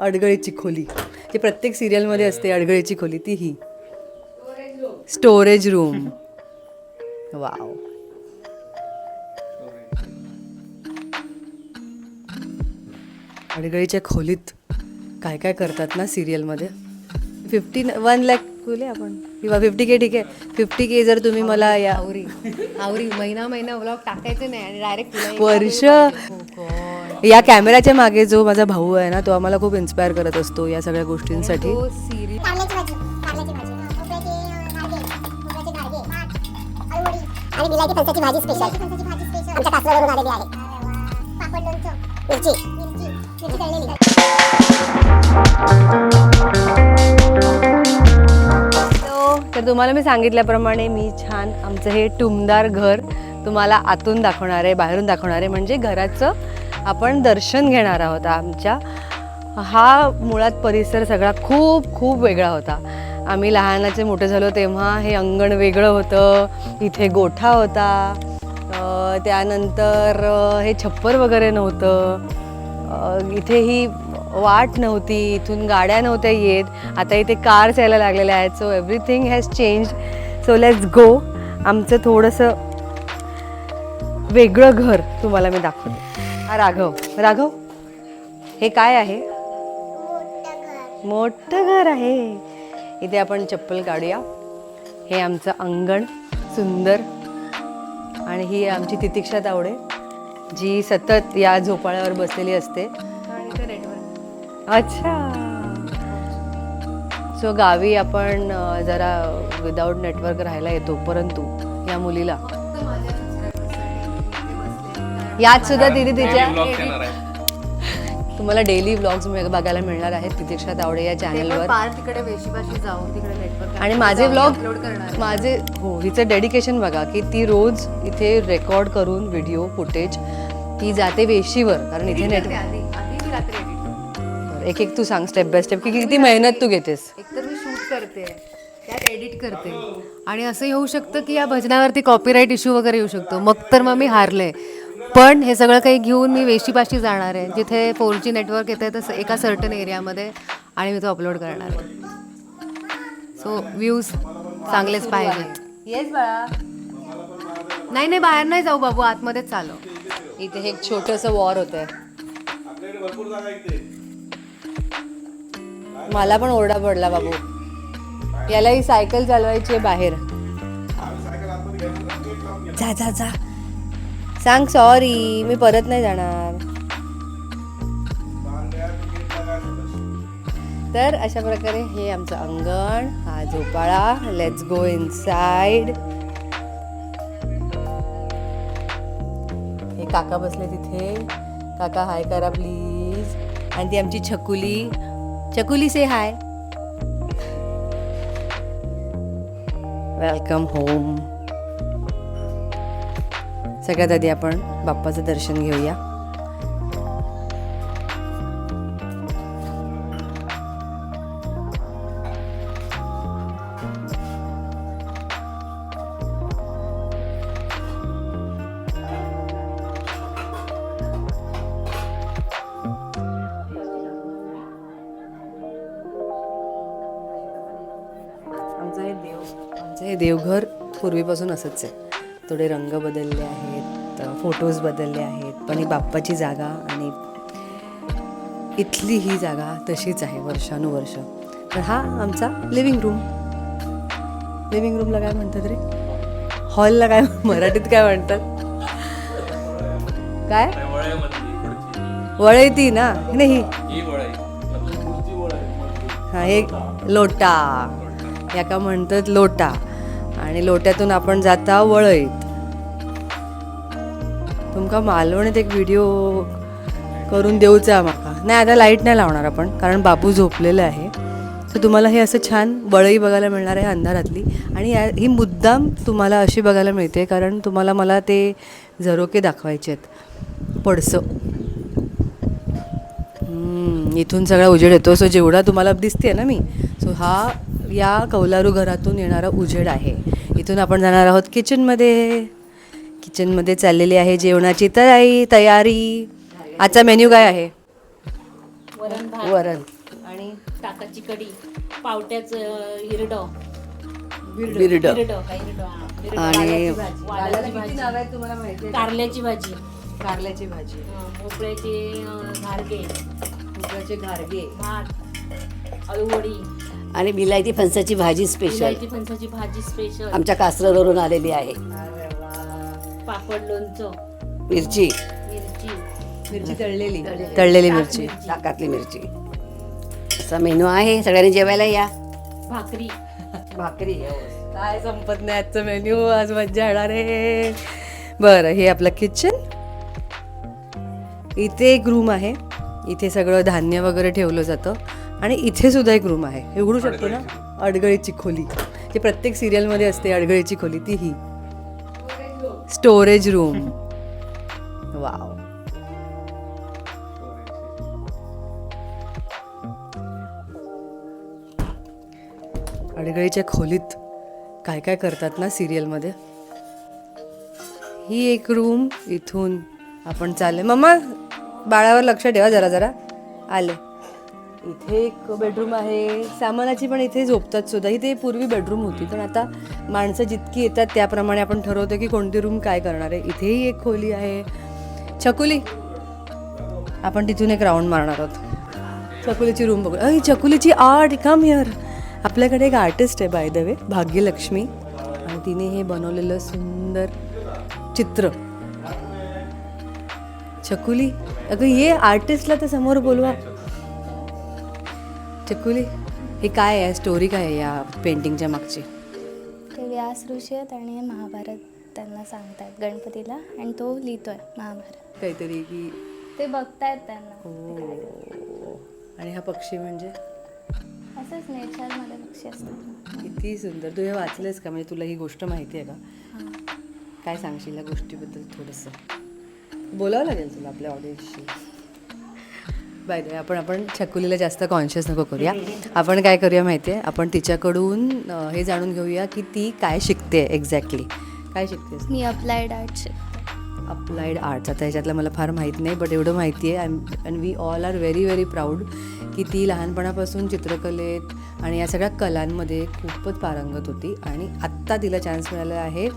अडगळीची खोली. जे प्रत्येक सिरियलमध्ये असते अडगळीची खोली ती ही. स्टोरेज रूम वाव अडगळीच्या खोलीत काय काय करतात ना सिरियलमध्ये फिफ्टीन वन लॅक बोले आपण. किंवा फिफ्टी के ठीक आहे. फिफ्टी के जर तुम्ही मला या आवरी. आवरी महिना महिना व्लॉग टाकायचे नाही आणि डायरेक्ट वर्ष हो. या कॅमेऱ्याच्या मागे जो माझा भाऊ आहे ना तो आम्हाला खूप इन्स्पायर करत असतो या सगळ्या गोष्टींसाठी. मिरची. तर तुम्हाला मी सांगितल्याप्रमाणे मी छान आमचं हे टुमदार घर तुम्हाला आतून दाखवणार आहे बाहेरून दाखवणार आहे. म्हणजे घराचं आपण दर्शन घेणार आहोत. आमच्या हा मुळात परिसर सगळा खूप खूप वेगळा होता. आम्ही लहानाचे मोठे झालो तेव्हा हे अंगण वेगळं होतं इथे गोठा होता त्यानंतर हे छप्पर वगैरे नव्हतं इथे ही वाट नव्हती इथून गाड्या नव्हत्या येत. आता इथे कार्स यायला लागलेल्या आहेत so everything has change so let's go आमचं थोडंसं वेगळं घर तुम्हाला मी दाखवते. हा राघव. राघव हे काय आहे? मोठं घर आहे. इथे आपण चप्पल काढूया. हे आमचं अंगण सुंदर. आणि ही आमची तितिक्षा तावडे जी सतत या झोपाळ्यावर बसलेली असते. अच्छा. सो गावी आपण जरा विदाऊट नेटवर्क राहायला येतो परंतु या मुलीला. यात सुद्धा तिथे तिच्या तुम्हाला डेली व्लॉग्स बघायला मिळणार आहेत तितिक्षा तावडे या चॅनलवर पार तिकडे वेशीपाशी जाऊन तिकडे नेटवर्क आणि माझे करणार माझे हो हिचं डेडिकेशन बघा की ती रोज इथे रेकॉर्ड करून व्हिडिओ फुटेज ती जाते वेशीवर कारण इथे नेट एक एक तू सांग स्टेप बाय स्टेप की किती मेहनत तू घेतेस? एक तर मी शूट करते त्यात एडिट करते. आणि असंही होऊ शकतं की या भजनावरती कॉपीराईट इश्यू वगैरे येऊ शकतो. मग तर मग मी हारले. पण हे सगळं काही घेऊन मी वेशीपाशी जाणार आहे. जिथे फोर जी नेटवर्क येतं तसं एका सर्टन एरियामध्ये आणि मी तो अपलोड करणार आहे. सो व्ह्यूज चांगलेच पाहिजेत. येस बाळा. नाही नाही बाहेर नाही जाऊ बाबू आतमध्येच चालू इथे एक छोटस वॉर होत आहे मला पण ओरडा पडला बाबू. याला ही सायकल चालवायची आहे बाहेर. जा जा जा. सांग सॉरी मी परत नाही जाणार. तर अशा प्रकारे हे आमचं अंगण हा झोपाळा लेट्स गो इन साईड हे काका बसले तिथे. काका हाय करा प्लीज आणि ती आमची छकुली. चकुली से हाय वेलकम होम सगळ्यात आधी आपण बाप्पाचं दर्शन घेऊया. हे देवघर पूर्वीपासून असंच आहे. थोडे रंग बदलले आहेत फोटोज बदलले आहेत पण ही बाप्पाची जागा आणि इथली ही जागा तशीच आहे वर्षानुवर्ष. तर हा आमचा लिव्हिंग रूम लिव्हिंग रूमला काय म्हणतात रे? हॉलला काय मराठीत काय म्हणतात? काय? वळयती ना? नाही. हा एक लोटा. याका म्हणतात लोटा. आणि लोट्यातून आपण जाता वळईत. तुमका मालवणीत एक व्हिडिओ करून देऊचा माका नाही आता लाइट नाही लावणार आपण कारण बापू झोपलेलं आहे. सो तुम्हाला हे असं छान बळई बघायला मिळणार आहे अंधारातली. आणि या ही मुद्दाम तुम्हाला अशी बघायला मिळते कारण तुम्हाला मला ते झरोके दाखवायचे आहेत. पडसं. इथून सगळा उजेड येतो. सो जेवढा तुम्हाला दिसते ना मी. सो हा या कौलारू घरातून येणारा उजेड आहे. इथून आपण जाणार आहोत किचनमध्ये किचनमध्ये चाललेली आहे जेवणाची तयारी तयारी. आजचा मेन्यू काय आहे? वरण वरण. आणि ताकाची कढी पावट्याचं हिरडो. बिर्ड. आणि कारल्याची भाजी. कारल्याची भाजी. भोपळ्याचे अं, घारगे. भोपळ्याचे घारगे. भात अळूवडी आणि विलायती फणसाची भाजी स्पेशल फणसाची भाजी स्पेशल आमच्या कासरवरून आलेली आहे. पापड लोणचं. मिरची. मिरची. मिरची तळलेली. तळलेली. मिरची. ताकातली मिरची. असा मेनू आहे. सगळ्यांनी जेवायला या. भाकरी. भाकरी काय संपत नाही आजचं मेन्यू. आज मज्जा येणार आहे. बरं हे आपलं किचन इथे एक रूम आहे. इथे सगळं धान्य वगैरे ठेवलं जातं. आणि इथे सुद्धा एक रूम आहे. हे उघडू शकतो ना? अडगळीची. खोली. जे प्रत्येक सिरियलमध्ये असते अडगळीची खोली ती ही. स्टोरेज रूम वाव अडगळीच्या खोलीत काय काय करतात ना सिरियलमध्ये ही एक रूम इथून आपण चालले मम्मा बाळावर लक्ष ठेवा जरा जरा. आले. इथे एक बेडरूम आहे. सामानाची पण इथे झोपतात सुद्धा. इथे पूर्वी बेडरूम होती. पण आता माणसं जितकी येतात त्याप्रमाणे आपण ठरवतो की कोणती रूम काय करणार आहे. इथेही एक खोली आहे. छकुली. आपण तिथून एक राऊंड मारणार आहोत. चकुलीची रूम बघू अय चकुलीची आर्ट कम हिअर आपल्याकडे एक आर्टिस्ट आहे बाय द वे भाग्यलक्ष्मी. आणि तिने हे बनवलेलं सुंदर चित्र. छकुली. अगं ये आर्टिस्टला तर समोर बोलवा. छकुली हे काय आहे? स्टोरी काय आहे या पेंटिंगच्या मागची? ते व्यास ऋषी आहेत आणि महाभारत त्यांना सांगतायत गणपतीला. आणि तो लिहितोय महाभारत. काहीतरी की ते बघतायत त्यांना. हो. आणि हा पक्षी म्हणजे? असंच नेचरमध्ये पक्षी असतात. किती सुंदर. तू हे वाचलंस का? म्हणजे तुला ही गोष्ट माहिती आहे का? काय सांगशील या गोष्टीबद्दल थोडंसं? बोलावं लागेल तुला आपल्या ऑडियन्सशी बाय द आपण आपण छकुलीला जास्त कॉन्शियस नको करूया. आपण काय करूया माहिती आहे आपण तिच्याकडून हे जाणून घेऊया की ती काय शिकते एक्झॅक्टली काय शिकतेस? मी अप्लाइड आर्ट शिकते अप्लाइड आर्ट्स आता ह्याच्यातलं मला फार माहीत नाही बट एवढं माहिती आहे and we all are very very proud की ती लहानपणापासून चित्रकलेत आणि या सगळ्या कलांमध्ये खूपच पारंगत होती. आणि आत्ता तिला चान्स मिळाला आहे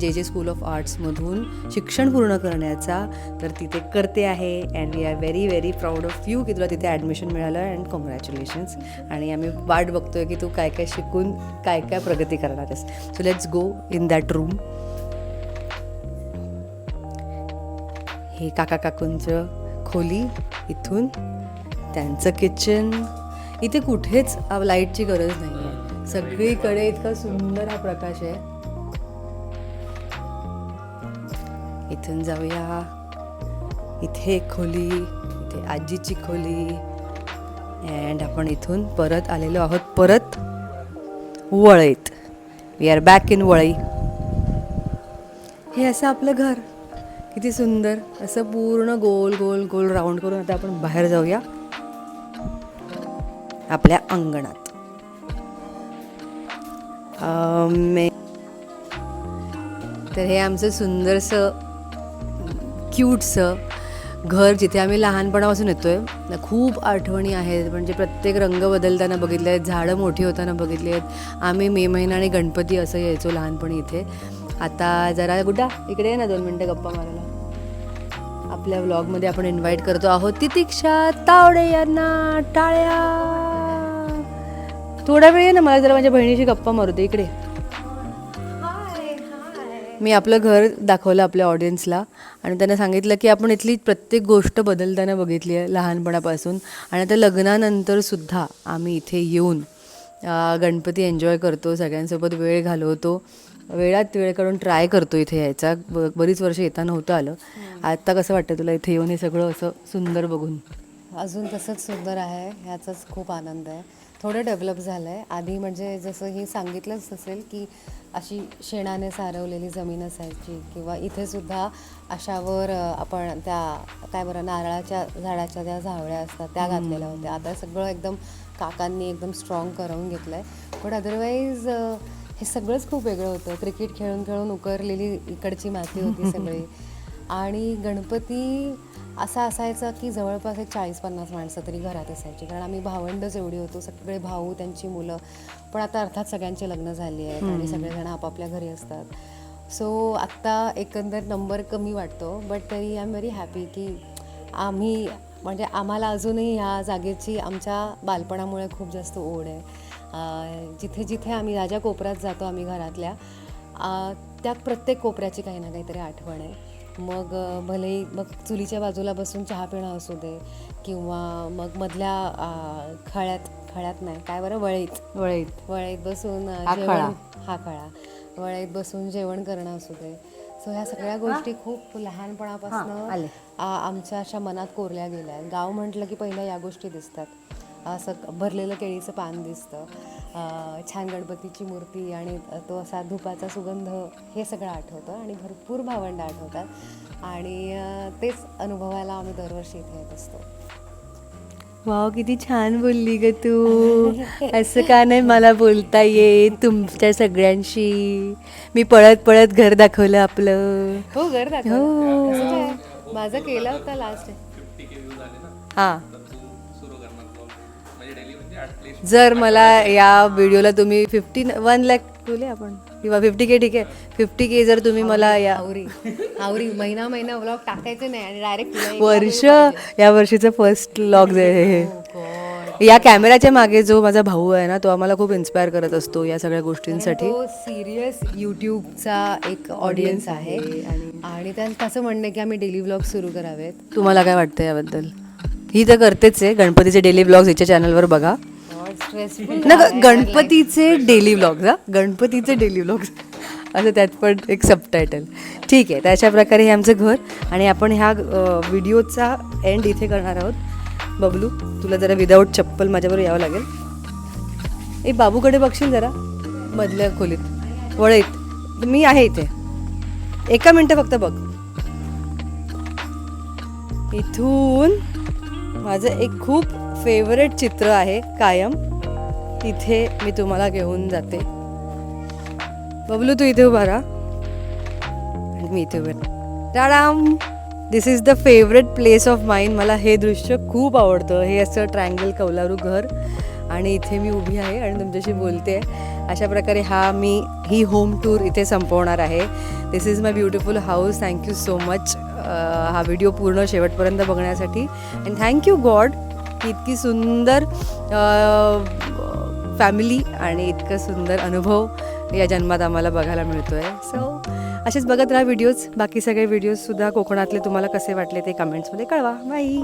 जे जे स्कूल ऑफ आर्ट्समधून शिक्षण पूर्ण करण्याचा. तर ती ते करते आहे and we are very very proud of you की तुला तिथे ॲडमिशन मिळालं अँड कॉंग्रॅच्युलेशन्स आणि आम्ही वाट बघतोय की तू काय काय शिकून काय काय प्रगती करणार आहेस. So let's go in that room हे काका काकूंचं खोली इथून त्यांचं किचन इथे कुठेच लाईटची गरज नाही आहे सगळीकडे इतका सुंदर हा प्रकाश आहे. इथून जाऊया. इथे खोली इथे आजीची खोली. अँड आपण इथून परत आलेलो आहोत. परत वळईत. We are back in Valai. हे असं आपलं घर. किती सुंदर. असं पूर्ण गोल गोल गोल राऊंड करून आता आपण बाहेर जाऊया. आपल्या अंगणात. मे तर हे आमचं सुंदरसं क्यूटसं घर जिथे आम्ही लहानपणापासून येतो आहे खूप आठवणी आहेत. म्हणजे प्रत्येक रंग बदलताना बघितले आहेत झाडं मोठी होताना बघितली आहेत आम्ही मे महिना आणि गणपती असं यायचो लहानपणी इथे. आता जरा गुड्डा इकडे आहे ना दोन मिनटं गप्पा मारायला. आपल्या व्लॉगमध्ये आपण इन्व्हाइट करतो आहोत तितिक्षा तावडे यांना. टाळ्या. थोडा वेळ आहे ना मला जरा माझ्या बहिणीशी गप्पा मारू दे इकडे मी आपलं घर दाखवलं आपल्या ऑडियन्सला आणि त्यांना सांगितलं की आपण इथली प्रत्येक गोष्ट बदलताना बघितली आहे लहानपणापासून. आणि आता लग्नानंतर सुद्धा आम्ही इथे येऊन गणपती एन्जॉय करतो सगळ्यांसोबत वेळ घालवतो. वेळात वेळ काढून ट्राय करतो इथे यायचा. ब बरीच वर्ष येता नव्हतं आलं. आता कसं वाटतं तुला इथे येऊन हे सगळं असं सुंदर बघून? अजून तसंच सुंदर आहे. ह्याचाच खूप आनंद आहे. थोडं डेव्हलप झालं आहे आधी म्हणजे जसं हे सांगितलंच असेल की अशी शेणाने सारवलेली जमीन असायची किंवा इथे सुद्धा अशावर आपण त्या काय बरं नारळाच्या झाडाच्या त्या झावळ्या असतात त्या घातलेल्या होत्या. आता सगळं एकदम काकांनी एकदम स्ट्रॉंग करवून घेतलं आहे पण अदरवाईज हे सगळंच खूप वेगळं होतं. क्रिकेट खेळून खेळून उकरलेली इकडची माती होती सगळी. आणि गणपती असं असायचं की जवळपास एक चाळीस पन्नास माणसं तरी घरात असायची. कारण आम्ही भावंडच एवढी होतो सगळे भाऊ त्यांची मुलं. पण आता अर्थात सगळ्यांचे लग्न झाली आहेत आणि सगळेजण आपापल्या घरी असतात. सो आत्ता एकंदर नंबर कमी वाटतो. बट तरी आय एम व्हेरी हॅपी की आम्ही म्हणजे आम्हाला अजूनही ह्या जागेची आमच्या बालपणामुळे खूप जास्त ओढ आहे. जिथे जिथे आम्ही राजा कोपऱ्यात जातो आम्ही घरातल्या अं, त्या प्रत्येक कोपऱ्याची काही ना काहीतरी आठवण आहे. मग भलेही मग चुलीच्या बाजूला बसून चहा पिणं असू दे किंवा मग मधल्या खळ्यात खळ्यात नाही काय बरं वळीत. वळीत. वळीत बसून हा जेवण- खळा. हा खळा. वळीत बसून जेवण करणं असू दे. सो ह्या सगळ्या गोष्टी खूप आले. लहानपणापासून आमच्या अशा मनात कोरल्या गेल्या आहेत. गाव म्हटलं की पहिल्या या गोष्टी दिसतात. असं भरलेलं केळीचं पान दिसतं. छान गणपतीची मूर्ती आणि तो असा धुपाचा सुगंध हे सगळं आठवतं आणि भरपूर भावंड आठवतात. आणि तेच अनुभवायला आम्ही दरवर्षी इथे येत असतो. वाव किती छान बोलली ग तू. असं का नाही मला बोलता येत तुमच्या सगळ्यांशी? मी पळत पळत घर दाखवलं आपलं. हो घर दाखव असं काय? माझं केलं होतं लास्ट हां. जर मला या व्हिडिओला तुम्ही फिफ्टी वन लॅक बोले आपण किंवा फिफ्टी के ठीक आहे. फिफ्टी के जर तुम्ही मला या आवरी आवरी महिना महिना व्लॉग टाकायचे नाही आणि डायरेक्ट वर्ष या वर्षीचं फर्स्ट लॉग आहे. हे या कॅमेऱ्याच्या मागे जो माझा भाऊ आहे ना तो आम्हाला खूप इन्स्पायर करत असतो या सगळ्या गोष्टींसाठी. सिरियस यूट्यूबचा एक ऑडियन्स आहे. आणि त्या- त्याचं म्हणणं आहे की आम्ही डेली व्लॉग सुरू करावेत? तुम्हाला काय वाटतं याबद्दल? ही तर करतेच आहे. गणपतीचे डेली ब्लॉग्स हिच्या चॅनलवर बघा. स्ट्रेसफुल ना गणपतीचे डेली ब्लॉग्स हा? गणपतीचे डेली ब्लॉग्स असं त्यात पण एक सबटायटल ठीक आहे तर अशा प्रकारे हे आमचं घर. आणि आपण ह्या व्हिडिओचा एंड इथे करणार आहोत. बबलू तुला जरा विदाऊट चप्पल माझ्याबरोबर यावं लागेल. ए बाबूकडे बघशील जरा? मधल्या खोलीत. वळेत. मी आहे इथे. एका मिनटं फक्त बघ. इथून माझं एक खूप फेवरेट चित्र आहे कायम. तिथे मी तुम्हाला घेऊन जाते. बबलू तू इथे उभा राहा. मी इथे उभे टाडाम this is the favourite place of mind मला हे दृश्य खूप आवडतं. हे असं ट्रँगल कौलारू घर. आणि इथे मी उभी आहे आणि तुमच्याशी बोलते. अशा प्रकारे हा मी ही होम टूर इथे संपवणार आहे. This is my beautiful house thank you so much हा व्हिडिओ पूर्ण शेवटपर्यंत बघण्यासाठी. अँड थँक्यू गॉड की इतकी सुंदर फॅमिली आणि इतकं सुंदर अनुभव या जन्मात आम्हाला बघायला मिळतो आहे सो असेच बघत राहा व्हिडिओज बाकी सगळे व्हिडिओजसुद्धा कोकणातले तुम्हाला कसे वाटले ते कमेंट्समध्ये कळवा. बाई